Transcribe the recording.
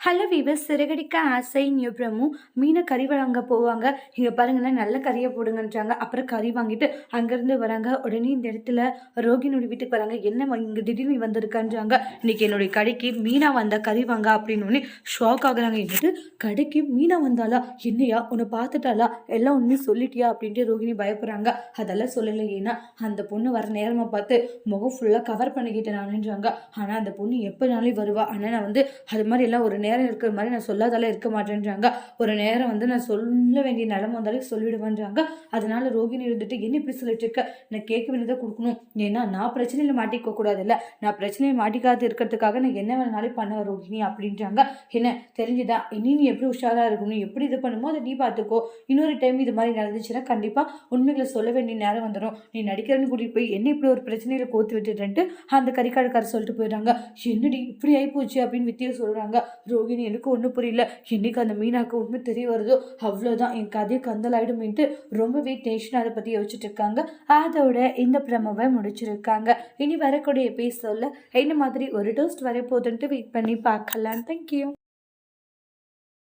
Hello viewer Siragadikka ஆசை நியூப்ரமும் மீனை கறி வாங்க போவாங்க. இங்கே பாருங்கன்னா நல்ல கறியை போடுங்கன்றாங்க. அப்புறம் கறி வாங்கிட்டு அங்கேருந்து வராங்க. உடனே இந்த இடத்துல ரோகினுடைய வீட்டுக்கு வராங்க. என்ன இங்கே திடீர்னு வந்திருக்கான்றாங்க. இன்னைக்கு என்னுடைய கடைக்கு மீனா வந்தால் கறி வாங்க அப்படின்னு ஷாக் ஆகுறாங்க. என்னது? கடைக்கு மீனா வந்தாலா என்னையா? உன்னை பார்த்துட்டாளா? எல்லாம் ஒன்றும் சொல்லிட்டியா? அப்படின்ட்டு ரோகிணி பயப்படுறாங்க. அதெல்லாம் சொல்லலை ஏன்னா அந்த பொண்ணு வர நேரமாக பார்த்து முகம் ஃபுல்லாக கவர் பண்ணிக்கிட்டேன் நானுன்றாங்க ஆனால் அந்த பொண்ணு எப்போனாலும் வருவா. ஆனால் நான் வந்து அது மாதிரி எல்லாம் ஒரு நேரம் இருக்கிற மாதிரி நான் சொல்லாதால இருக்க மாட்டேன்றாங்க. ஒரு நேரம் வந்து நான் சொல்ல வேண்டிய நிலம வந்தாலே சொல்லிடுவேன்றாங்க. அதனால ரோகிணி இருந்துட்டு என்ன இப்படி சொல்லிட்டு இருக்க? நான் கேட்க வேண்டியதை கொடுக்கணும். ஏன்னா நான் பிரச்சனையில் மாட்டிக்க கூடாதுல்ல. நான் பிரச்சனையை மாட்டிக்காது இருக்கிறதுக்காக நான் என்ன வேணாலும் பண்ணுவேன் ரோகிணி அப்படின்றாங்க. என்ன தெரிஞ்சுதா? இனி நீ எப்படி உஷாராக இருக்கணும்? எப்படி இது பண்ணுமோ அதை நீ பார்த்துக்கோ. இன்னொரு டைம் இது மாதிரி நடந்துச்சுன்னா கண்டிப்பாக உண்மைகளை சொல்ல வேண்டிய நேரம் வந்துடும் நீ நடிக்கிறன்னு கூட்டிகிட்டு போய் என்ன இப்படி ஒரு பிரச்சனையில் கோத்து விட்டுட்டு அந்த கறிக்காடுக்காரர் சொல்லிட்டு போயிடுறாங்க. என்னடி இப்படி ஆகிப்போச்சு அப்படின்னு வித்தியா சொல்கிறாங்க ரோகிணி எனக்கு ஒன்றும் புரியல. என்னைக்கு அந்த மீனாக்கு உண்மை தெரிய வருதோ? அவ்வளோதான் என் கதையை கந்தலாயிடுமேன்ட்டு ரொம்பவே டென்ஷன் அதை பற்றி யோசிச்சுட்டு இருக்காங்க. அதோட இந்த பிரமவை முடிச்சிருக்காங்க. இனி வரக்கூடிய எபிசோடில் என்ன மாதிரி ஒரு டோஸ்ட் வரப்போகுதுன்ட்டு வெயிட் பண்ணி பார்க்கலாம். தேங்க்யூ